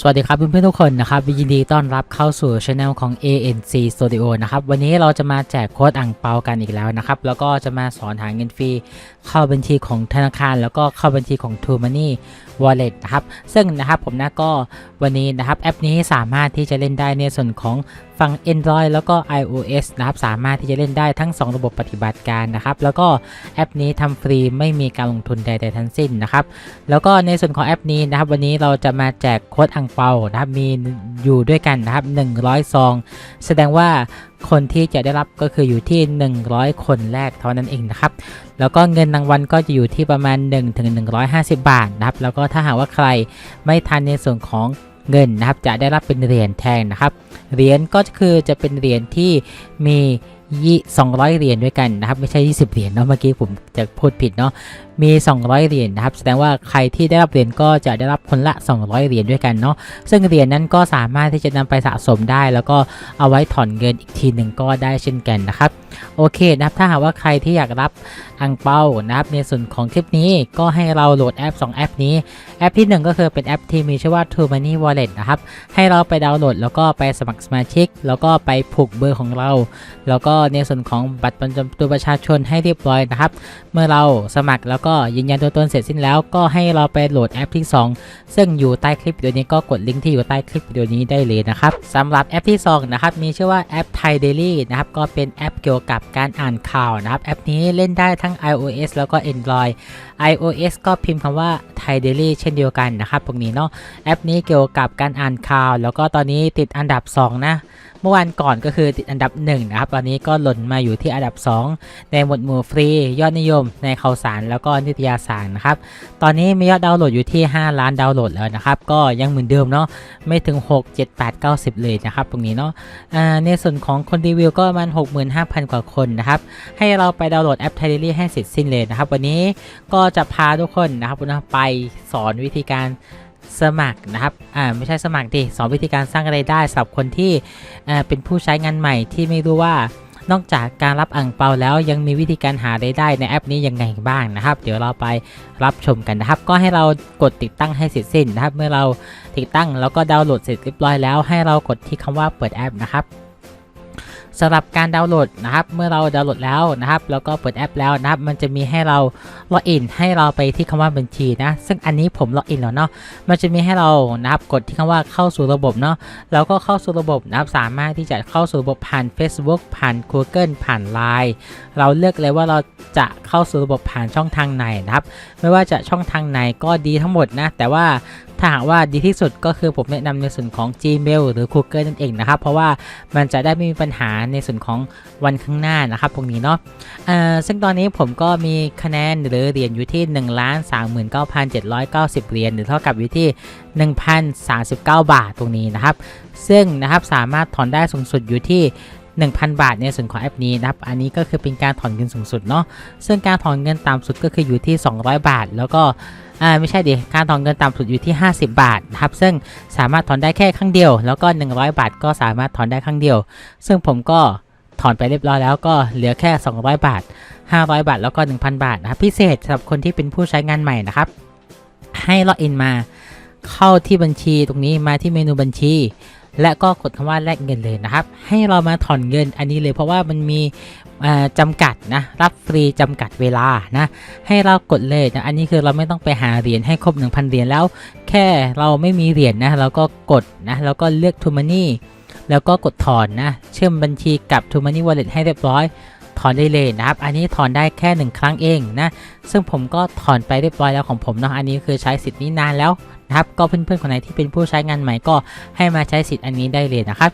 สวัสดีครับเพื่อนๆทุกคนนะครับยินดีต้อนรับเข้าสู่ช anel ของ ANC Studio นะครับวันนี้เราจะมาแจกโค้ดอ่างเปากันอีกแล้วนะครับแล้วก็จะมาสอนหาเงินฟรีเข้าบัญชีของธนาคาร แล้วก็เข้าบัญชีของ True Money Wallet นะครับ ซึ่งนะครับผมนะก็วันนี้นะครับแอปนี้สามารถที่จะเล่นได้ในส่วนของฝั่ง Android แล้วก็ iOS นะครับสามารถที่จะเล่นได้ทั้ง 2 ระบบปฏิบัติการนะครับแล้วก็แอปนี้ทำฟรีไม่มีการลงทุนใดๆทั้งสิ้นนะครับแล้วก็ในส่วนของแอปนี้นะครับวันนี้เราจะมาแจกโค้ดอังเปานะครับมีอยู่ด้วยกันนะครับ100ซองแสดงว่าคนที่จะได้รับก็คืออยู่ที่ 100 คนแรกเท่านั้นเองนะครับ แล้วก็เงินรางวัลก็จะอยู่ที่ประมาณ1ถึง150 บาทนะครับ แล้วก็ถ้าหากว่าใครไม่ทันในส่วนของเงินนะครับจะได้รับเป็นเหรียญแทนนะครับ เหรียญก็คือจะเป็นเหรียญที่มี 200 เหรียญด้วยกันนะครับ ไม่ใช่ 20 เหรียญเนาะเมื่อกี้ผมจะพูดผิดเนาะ มี 200 เหรียญนะครับ แสดงว่าใครที่ได้รับเหรียญก็จะได้รับคนละ 200 เหรียญด้วยกันเนาะ ซึ่งเหรียญนั้นก็สามารถที่จะนำไปสะสมได้ แล้วก็เอาไว้ถอนเงินอีกทีหนึ่งก็ได้เช่นกันนะครับ โอเคนะครับ ถ้าหากว่าใครที่อยากรับอังเปานะครับ ในส่วนของคลิปนี้ก็ให้เราโหลดแอป 2 แอปนี้ แอปที่ 1 ก็คือเป็นแอปที่มีชื่อว่า True Money Wallet นะครับ ให้เราไปดาวน์โหลด แล้วก็ไปสมัครสมาชิก แล้วก็ไปผูกเบอร์ของเรา แล้วก็ในส่วนของบัตรประจำตัวประชาชนให้เรียบร้อยนะครับ เมื่อเราสมัครแล้วก็ยืนยันตัวตนเสร็จสิ้นแล้วก็ให้เราไปโหลดแอปที่ 2 ซึ่งอยู่ใต้คลิปวิดีโอนี้ก็กดลิงก์ที่อยู่ใต้คลิปวิดีโอนี้ได้เลยนะครับสำหรับแอปที่2นะครับมีชื่อว่าแอป Thai Daily นะครับก็เป็นแอปเกี่ยวกับการอ่านข่าวนะครับแอปนี้เล่นได้ทั้ง iOS แล้วก็ Android iOS ก็พิมพ์คำว่า Thai Daily เช่นเดียวกันนะครับพวกนี้เนาะแอปนี้เกี่ยวกับการอ่านข่าว แล้วก็ตอนนี้ติดอันดับ 2 นะเมื่อวันก่อนก็คือติดอันดับ1นะครับตอนนี้ก็หล่นมาอยู่ที่อันดับ 2 ในหมวดหมู่ฟรี ยอดนิยม ในข่าวสารแล้วก็นิตยสารนะครับตอนนี้มียอดดาวน์โหลดอยู่ที่ 5 ล้านดาวน์โหลดแล้วนะครับก็ยังเหมือนเดิมเนาะไม่ถึง 6 7 8 9 0 เลยนะครับตรงนี้เนาะอ่าในส่วนของคนรีวิวก็ประมาณ65,000 กว่าคนนะครับให้เราไปดาวน์โหลดแอป t h a i d a i l y ให้เสร็จสิ้นเลยนะครับวันนี้ก็จะพาทุกคนนะครับไปสอนวิธีการ สมัครนะครับ อ่าไม่ใช่สมัครดิสอนวิธีการสร้างรายได้สำหรับคนที่อ่าเป็นผู้ใช้งานใหม่ที่ไม่รู้ว่านอกจากการรับอ่างเปาแล้วยังมีวิธีการหารายได้ในแอปนี้ยังไงบ้างนะครับ เดี๋ยวเราไปรับชมกันนะครับ ก็ให้เรากดติดตั้งให้เสร็จสิ้นนะครับ เมื่อเราติดตั้งแล้วก็ดาวน์โหลดเสร็จเรียบร้อยแล้วให้เรากดที่คำว่าเปิดแอปนะครับ สำหรับการดาวน์โหลดนะครับ เมื่อเราดาวน์โหลดแล้วนะครับ แล้วก็เปิดแอปแล้วนะครับ มันจะมีให้เราล็อกอินให้เราไปที่คำว่าบัญชีนะ ซึ่งอันนี้ผมล็อกอินแล้วเนาะ มันจะมีให้เรานะครับกดที่คำว่าเข้าสู่ระบบเนาะ แล้วก็เข้าสู่ระบบนะครับสามารถที่จะเข้าสู่ระบบผ่าน Facebook ผ่าน Google ผ่าน Line เราเลือกเลยว่าเราจะเข้าสู่ระบบผ่านช่องทางไหนนะครับ ไม่ว่าจะช่องทางไหนก็ดีทั้งหมดนะ แต่ว่า ถ้าหากว่าดีที่สุดก็คือผมแนะนำในส่วนของ Gmail หรือ Google นั่นเองนะครับ เพราะว่ามันจะได้ไม่มีปัญหาในส่วนของวันข้างหน้านะครับพวกนี้เนาะเอ่อซึ่งตอนนี้ผมก็มีคะแนนหรือเหรียญอยู่ที่1 3 9 7 9 0 เหรียญหรือเท่ากับอยู่ที่ 1,039 บาทตรงนี้นะครับ ซึ่งนะครับสามารถถอนได้สูงสุดอยู่ที่ 1,000 บาทในส่วนของแอปนี้นะครับ อันนี้ก็คือเป็นการถอนเงินสูงสุดเนาะ ซึ่งการถอนเงินต่ำสุดก็คืออยู่ที่ 200 บาท แล้วก็อ่าไม่ใช่ดิการถอนเงินต่ำสุดอยู่ที่ 50 บาทนะครับ ซึ่งสามารถถอนได้แค่ครั้งเดียว แล้วก็ 100 บาทก็สามารถถอนได้ครั้งเดียว ซึ่งผมก็ถอนไปเรียบร้อยแล้วก็เหลือแค่ 200 บาท 500 บาท แล้วก็ 1,000 บาทนะครับ พิเศษสำหรับคนที่เป็นผู้ใช้งานใหม่นะครับ ให้ล็อกอินมา เข้าที่บัญชีตรงนี้มาที่เมนูบัญชี และก็กดคำว่าแลกเงินเลยนะครับ ให้เรามาถอนเงินอันนี้เลยเพราะว่ามันมีอ่าจำกัดนะรับฟรีจำกัดเวลานะให้เรากดเลยนะอันนี้คือเราไม่ต้องไปหาเหรียญให้ครบ 1,000 เหรียญแล้ว แค่เราไม่มีเหรียญนะเราก็กดนะแล้วก็เลือก t o Money แล้วก็กดถอนนะเชื่อมบัญชีกับ t o Money Wallet ให้เรียบร้อย ถอนได้เลยนะครับ อันนี้ถอนได้แค่ 1 ครั้งเองนะซึ่งผมก็ถอนไปเรียบร้อยแล้วของผมเนาะอันนี้คือใช้สิทธิ์นี้นานแล้ว นะครับก็เพื่อนๆคนไหนที่เป็นผู้ใช้งานใหม่ก็ให้มาใช้สิทธิ์อันนี้ได้เลยนะครับ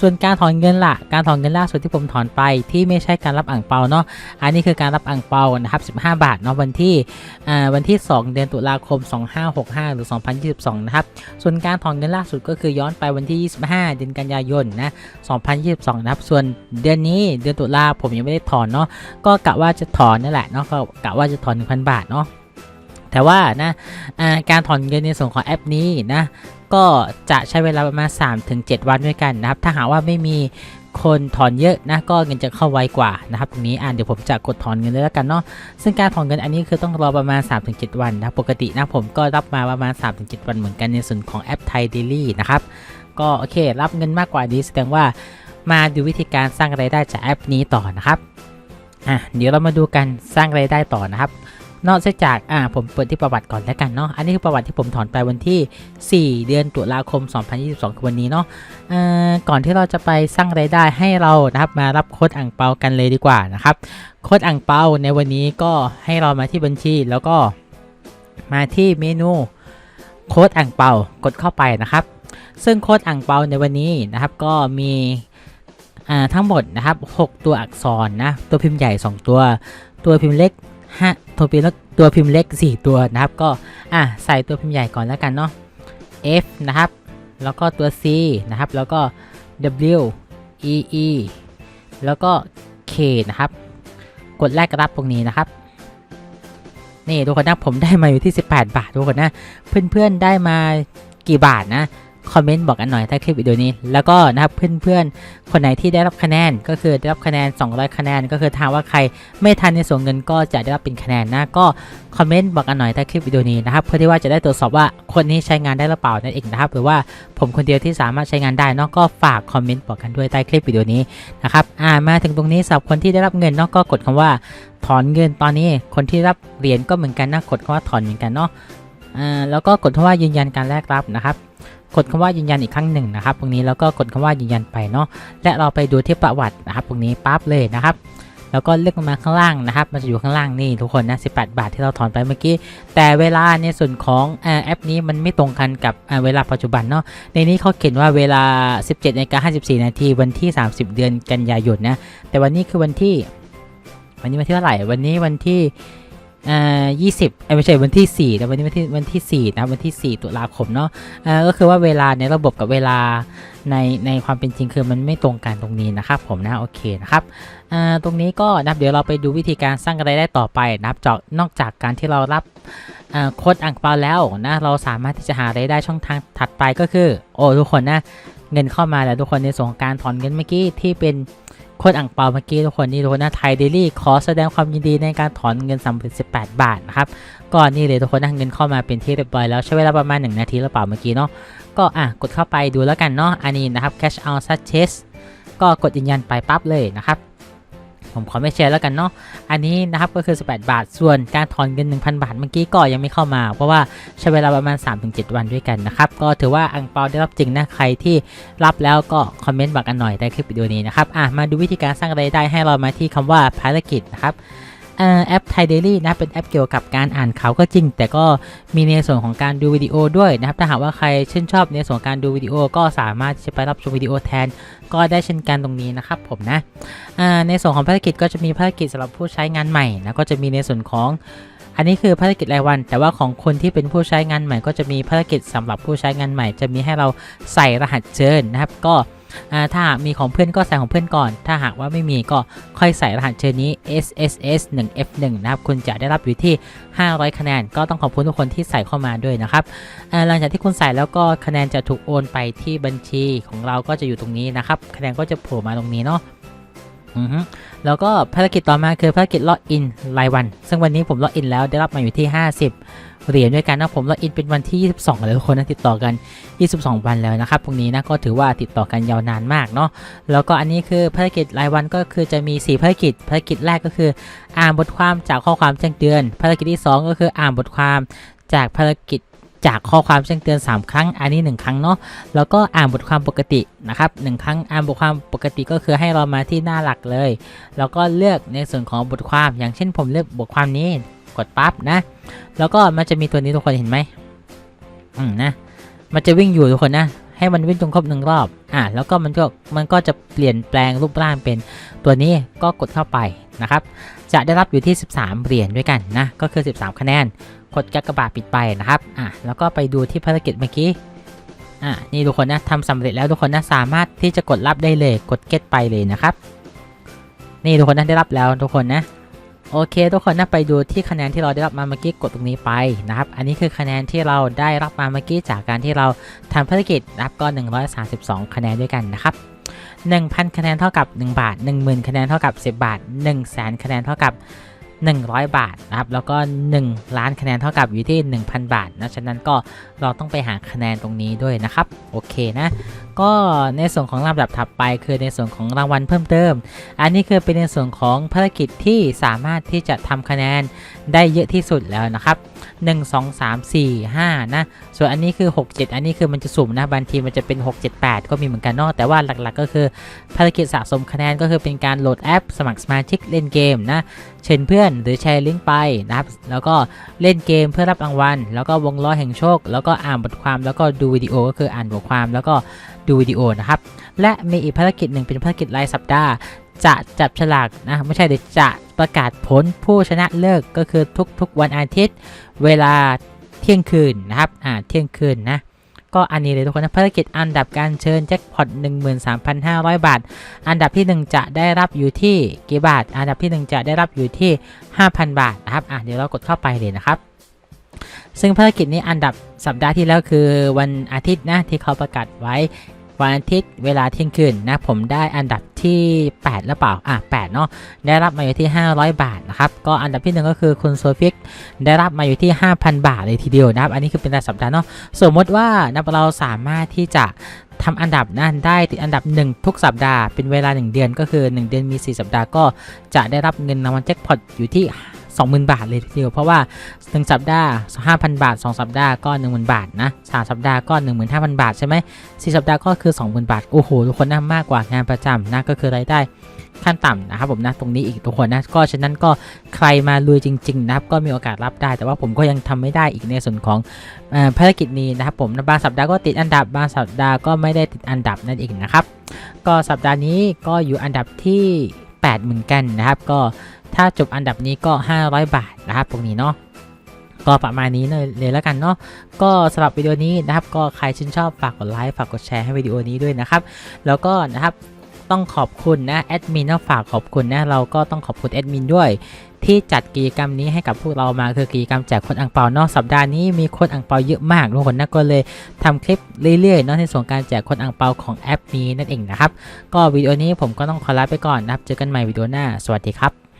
ส่วนการถอนเงินล่ะการถอนเงินล่าสุดที่ผมถอนไปที่ไม่ใช่การรับอ่างเปาเนาะอันนี้คือการรับอ่างเปานะครับ 15 บาทเนาะวันที่วันที่ 2 เดือนตุลาคม 2565 หรือ 2022 นะครับ ส่วนการถอนเงินล่าสุดก็คือย้อนไปวันที่ 25 เดือนกันยายนนะ 2022 นะครับ ส่วนเดือนนี้เดือนตุลาผมยังไม่ได้ถอนเนาะก็กะว่าจะถอนนั่นแหละเนาะก็กะว่าจะถอน 1,000 บาทเนาะ แต่ว่านะาการถอนเงินในส่วนของแอปนี้นะก็จะใช้เวลาประมาณ 3-7 วันด้วยกันนะครับ ถ้าหากว่าไม่มีคนถอนเยอะนะก็เงินจะเข้าไวกว่านะครับตรงนี้อ่านเดี๋ยวผมจะกดถอนเงินเลยแล้วกันเนาะซึ่งการถอนเงินอันนี้คือต้องรอประมาณ 3-7 วันนะปกตินะผมก็รับมาประมาณ 3-7 วันเหมือนกันในส่วนของแอปไทยเดลี่นะครับก็โอเครับเงินมากกว่านี้แสดงว่ามาดูวิธีการสร้างรายได้จากแอปนี้ต่อนะครับอะเดี๋ยวเรามาดูกันสร้างรายได้ต่อนะครับ นอกจากอ่าผมเปิดที่ประวัติก่อนแล้วกันเนาะอันนี้คือประวัติที่ผมถอนไปวันที่ 4 เดือนตุลาคม 2022 คือวันนี้เนาะเอ่อก่อนที่เราจะไปสร้างรายได้ให้เรานะครับมารับโค้ดอ่างเปากันเลยดีกว่านะครับโค้ดอ่างเปาในวันนี้ก็ให้เรามาที่บัญชีแล้วก็มาที่เมนูโค้ดอ่างเปากดเข้าไปนะครับ ซึ่งโค้ดอ่างเปาในวันนี้นะครับก็มีอ่าทั้งหมดนะครับ 6 ตัวอักษรนะตัวพิมพ์ใหญ่ 2 ตัว ตัวพิมพ์เล็กห้า ตัวพิมพ์เล็กตัวพิมพ์เล็ก 4 ตัวนะครับก็อะใส่ตัวพิมพ์ใหญ่ก่อนแล้วกันเนาะ F นะครับ แล้วก็ตัว C นะครับ แล้วก็ W E E แล้วก็ K นะครับ กดแรกรับตรงนี้นะครับ นี่ทุกคนนะผมได้มาอยู่ที่ 18 บาททุกคนนะ เพื่อนๆได้มากี่บาทนะ คอมเมนต์บอกกันหน่อยใต้คลิปวิดีโอนี้ แล้วก็นะครับเพื่อนๆ คนไหนที่ได้รับคะแนนก็คือได้รับคะแนน 200 คะแนน ก็คือทางว่าใครไม่ทันในส่วนเงินก็จะได้รับเป็นคะแนนนะก็คอมเมนต์บอกกันหน่อยใต้คลิปวิดีโอนี้นะครับเพื่อที่ว่าจะได้ตรวจสอบว่าคนนี้ใช้งานได้หรือเปล่านั่นเองนะครับหรือว่าผมคนเดียวที่สามารถใช้งานได้นอะก็ฝากคอมเมนต์บอกกันด้วยใต้คลิปวิดีโอนี้นะครับอ่ามาถึงตรงนี้สำหรับคนที่ได้รับเงินนาะก็กดคำว่าถอนเงินตอนนี้คนที่รับเหรียญก็เหมือนกันนะกดคำว่าถอนเหมือนกันเนาะอ่าแล้วก็กดคำว่ายืนยันการแลกรับนะครับ กดคำว่ายืนยันอีกครั้งหนึ่งนะครับตรงนี้แล้วก็กดคำว่ายืนยันไปเนาะและเราไปดูที่ประวัตินะครับตรงนี้ปั๊บเลยนะครับแล้วก็เลือกลงมาข้างล่างนะครับ มันจะอยู่ข้างล่างนี่ทุกคนนะ 18 บาทที่เราถอนไปเมื่อกี้ แต่เวลาในส่วนของอแอปนี้มันไม่ตรงกันกับเวลาปัจจุบันเนาะ ในนี้เขาเขียนว่าเวลา 17นาฬิกา54 นาทีวันที่ 30 เดือนกันยายนนะ แต่วันนี้คือวันที่ วันนี้วันที่เท่าไหร่ วันนี้วันที่ อ่อยี่สิบไม่ใช่วันที่4แต่วันนี้วันที่วันที่4นะครับวันที่4ตุลาคมเนาะเอ่อก็คือว่าเวลาในระบบกับเวลาในในความเป็นจริงคือมันไม่ตรงกันตรงนี้นะครับผมนะโอเคนะครับเอ่อตรงนี้ก็นะเดี๋ยวเราไปดูวิธีการสร้างรายได้ต่อไปนะครับจากนอกจากการที่เรารับอ่อโค้ดอ่างเปาแล้วนะเราสามารถที่จะหารายได้ช่องทางถัดไปก็คือ โอ้ทุกคนนะเงินเข้ามาแล้วทุกคนในส่วนของการถอนเงินเมื่อกี้ที่เป็น คนอ่างเปาเมื่อกี้ทุกคนนี่ทุกคนนะไทยเดลี่ขอแสดงความยินดีในการถอนเงินสำเร็จ18 บาทนะครับก่อนนี่เลยทุกคนนะเงินเข้ามาเป็นที่เรียบร้อยแล้วใช้เวลาประมาณ 1 นาทีหรือเปล่าเมื่อกี้เนาะก็อะกดเข้าไปดูแล้วกันเนาะอันนี้นะครับ cash out success ก็กดยืนยันไปปั๊บเลยนะครับ ผมขอไม่แชร์แล้วกันเนาะอันนี้นะครับก็คือ 18 บาท ส่วนการถอนเงิน 1,000 บาทเมื่อกี้ก็ยังไม่เข้ามา เพราะว่าใช้เวลาประมาณ 3-7 วันด้วยกันนะครับก็ถือว่าอังเปาได้รับจริงนะใครที่รับแล้วก็คอมเมนต์บอกกันหน่อยใต้คลิปวิดีโอนี้นะครับอะมาดูวิธีการสร้างรายได้ให้เรามาที่คำว่าภารกิจนะครับเอ่อแอปไทยเดลี่นะเป็นแอปเกี่ยวกับการอ่านข่าวก็จริง แต่ก็มีในส่วนของการดูวิดีโอด้วยนะครับถ้าหากว่าใครชื่นชอบในส่วนของการดูวิดีโอก็สามารถจะไปรับชมวิดีโอแทน ก็ได้เช่นกันตรงนี้นะครับผมนะในส่วนของภารกิจก็จะมีภารกิจสำหรับผู้ใช้งานใหม่นะก็จะมีในส่วนของอันนี้คือภารกิจรายวัน แต่ว่าของคนที่เป็นผู้ใช้งานใหม่ ก็จะมีภารกิจสำหรับผู้ใช้งานใหม่ จะมีให้เราใส่รหัสเชิญนะครับ ก็ ถ้าหากมีของเพื่อนก็ใส่ของเพื่อนก่อน ถ้าหากว่าไม่มีก็ค่อยใส่รหัสเชิญนี้ SSS 1 F 1นะครับ คุณจะได้รับอยู่ที่ 500 คะแนน ก็ต้องขอบคุณทุกคนที่ใส่เข้ามาด้วยนะครับหลังจากที่คุณใส่แล้วก็คะแนนจะถูกโอนไปที่บัญชีของเราก็จะอยู่ตรงนี้นะครับ คะแนนก็จะโผล่มาตรงนี้เนาะแล้วก็ภารกิจต่อมาคือภารกิจล็อกอินรายวัน ซึ่งวันนี้ผมล็อกอินแล้วได้รับมาอยู่ที่ 50 เหรียญด้วยกันนะผมล็อกอินเป็นวันที่ 22เลยทุกคนนะติดต่อกัน 22 วันแล้วนะครับตรงนี้นะก็ถือว่าติดต่อกันยาวนานมากเนาะแล้วก็อันนี้คือภารกิจรายวันก็คือจะมี 4 ภารกิจ ภารกิจแรกก็คือ อ่านบทความจากข้อความแจ้งเตือน ภารกิจที่ 2 ก็คืออ่านบทความจากภารกิจจากข้อความแจ้งเตือน 3 ครั้ง อันนี้ 1 ครั้งเนาะ แล้วก็อ่านบทความปกตินะครับหครั้ง อ่านบทความปกติก็คือให้เรามาที่หน้าหลักเลย แล้วก็เลือกในส่วนของบทความ อย่างเช่นผมเลือกบทความนี้ กดปั๊บนะ แล้วก็มันจะมีตัวนี้ทุกคนเห็นไหมอืมนะ มันจะวิ่งอยู่ทุกคนนะ ให้มันวิ่งจนครบหนึ่งรอบ อะแล้วก็มันก็มันก็จะเปลี่ยนแปลงรูปร่างเป็นตัวนี้ก็กดเข้าไปนะครับ จะได้รับอยู่ที่ 13 เหรียญด้วยกันนะ ก็คือ 13 คะแนน กดกากบาทปิดไปนะครับ อะแล้วก็ไปดูที่ภารกิจเมื่อกี้อะนี่ทุกคนนะทำสำเร็จแล้วทุกคนนะสามารถที่จะกดรับได้เลย กดเก็ตไปเลยนะครับ นี่ทุกคนนะได้รับแล้วทุกคนนะ โอเค ทุกคนนะไปดูที่คะแนนที่เราได้รับมาเมื่อกี้กดตรงนี้ไปนะครับ อันนี้คือคะแนนที่เราได้รับมาเมื่อกี้จากการที่เราทำภารกิจนะครับก็ 132 คะแนนด้วยกันนะครับ 1,000 คะแนนเท่ากับ 1 บาท 10,000 คะแนนเท่ากับ 10 บาท 1 0 0 0 0 0 คะแนนเท่ากับ 100 บาทนะครับ แล้วก็ 1 ล้านคะแนนเท่ากับอยู่ที่ 1,000 บาทนะฉะนั้นก็ เราต้องไปหาคะแนนตรงนี้ด้วยนะครับ โอเคนะ ก็ในส่วนของลำดับถัดไป คือในส่วนของรางวัลเพิ่มเติม อันนี้คือเป็นในส่วนของภารกิจที่สามารถที่จะทำคะแนนได้เยอะที่สุดแล้วนะครับ 1 2 3 4 5 นะ ส่วนอันนี้คือ 6 7 อันนี้คือมันจะสุ่มนะบางทีมันจะเป็น 6 7 8 ก็มีเหมือนกันเนาะแต่ว่าหลักๆ ก็คือภารกิจสะสมคะแนนก็คือเป็นการโหลดแอป สมัครสมาชิกเล่นเกมนะเชิญเพื่อนหรือแชร์ลิงก์ไปนะครับแล้วก็เล่นเกมเพื่อรับรางวัล แล้วก็วงล้อแห่งโชค แล้วก็อ่านบทความแล้วก็ดูวิดีโอก็คืออ่านบทความแล้วก็ดูวิดีโอนะครับ และมีอีกภารกิจหนึ่งเป็นภารกิจรายสัปดาห์ จะจับฉลากนะไม่ใช่เดี๋ยวจะประกาศผลผู้ชนะเลิกก็คือทุกๆวันอาทิตย์ เวลาเที่ยงคืนนะครับอ่าเที่ยงคืนนะก็อันนี้เลยทุกคนนะภารกิจอันดับการเชิญแจ็คพอต13,500 บาท อันดับที่ 1 จะได้รับอยู่ที่กี่บาท อันดับที่ 1 จะได้รับอยู่ที่ 5,000 บาทนะครับอะเดี๋ยวเรากดเข้าไปเลยนะครับ ซึ่งภารกิจนี้อันดับสัปดาห์ที่แล้วคือวันอาทิตย์นะที่เขาประกาศไว้วันอาทิตย์เวลาเที่ยงคืนนะผมได้อันดับที่8แล้วเปล่า อะ 8 เนาะได้รับมาอยู่ที่ 500 บาทนะครับ ก็อันดับที่หนึ่งก็คือคุณโซฟิกได้รับมาอยู่ที่ 5,000 บาทเลยทีเดียวนะครับ อันนี้คือเป็นรายสัปดาห์เนาะสมมติว่านะเราสามารถที่จะทำอันดับนั้นได้ติดอันดับ 1 ทุกสัปดาห์เป็นเวลา 1 เดือนก็คือ 1 เดือนมี 4 สัปดาห์ก็จะได้รับเงินรางวัลแจ็คพอตอยู่ที่ 20,000 บาทเลยทีเดียวเพราะว่า 1 สัปดาห์ 5,000 บาท 2 สัปดาห์ก็ 10,000 บาทนะ3สัปดาห์ก็ 15,000 บาทใช่ไหม4สัปดาห์ก็คือ 20,000 บาท โอ้โห ทุกคนน่ามากกว่างานประจำนะก็คือรายได้ขั้นต่ำนะครับผมนะตรงนี้อีกทุกคนนะก็ฉะนั้นก็ใครมาลุยจริงๆนะครับก็มีโอกาสรับได้ แต่ว่าผมก็ยังทำไม่ได้อีกในส่วนของภารกิจนี้นะครับผมบางสัปดาห์ก็ติดอันดับบางสัปดาห์ก็ไม่ได้ติดอันดับนั่นเองนะครับก็สัปดาห์นี้ก็อยู่อันดับที่ 8 เหมือนกันนะครับ ก็ ถ้าจบอันดับนี้ก็ 500 บาทนะครับตรงนี้เนาะก็ประมาณนี้เลยแล้วกันเนาะก็สำหรับวิดีโอนี้นะครับ ก็ใครชื่นชอบฝากกดไลค์ฝากกดแชร์ให้วิดีโอนี้ด้วยนะครับ แล้วก็นะครับต้องขอบคุณนะแอดมินนะฝากขอบคุณนะเราก็ต้องขอบคุณแอดมินด้วย ที่จัดกิจกรรมนี้ให้กับพวกเรามาคือกิจกรรมแจกโคนอังเปาเนาะสัปดาห์นี้มีโคนอังเปาเยอะมากทุกคนนะก็เลยทำคลิปเรื่อยๆเนาะในส่วนการแจกโคนอังเปาของแอปนี้นั่นเองนะครับ ก็วิดีโอนี้ผมก็ต้องขอลาไปก่อนนะครับเจอกันใหม่วิดีโอหน้า สวัสดีครับ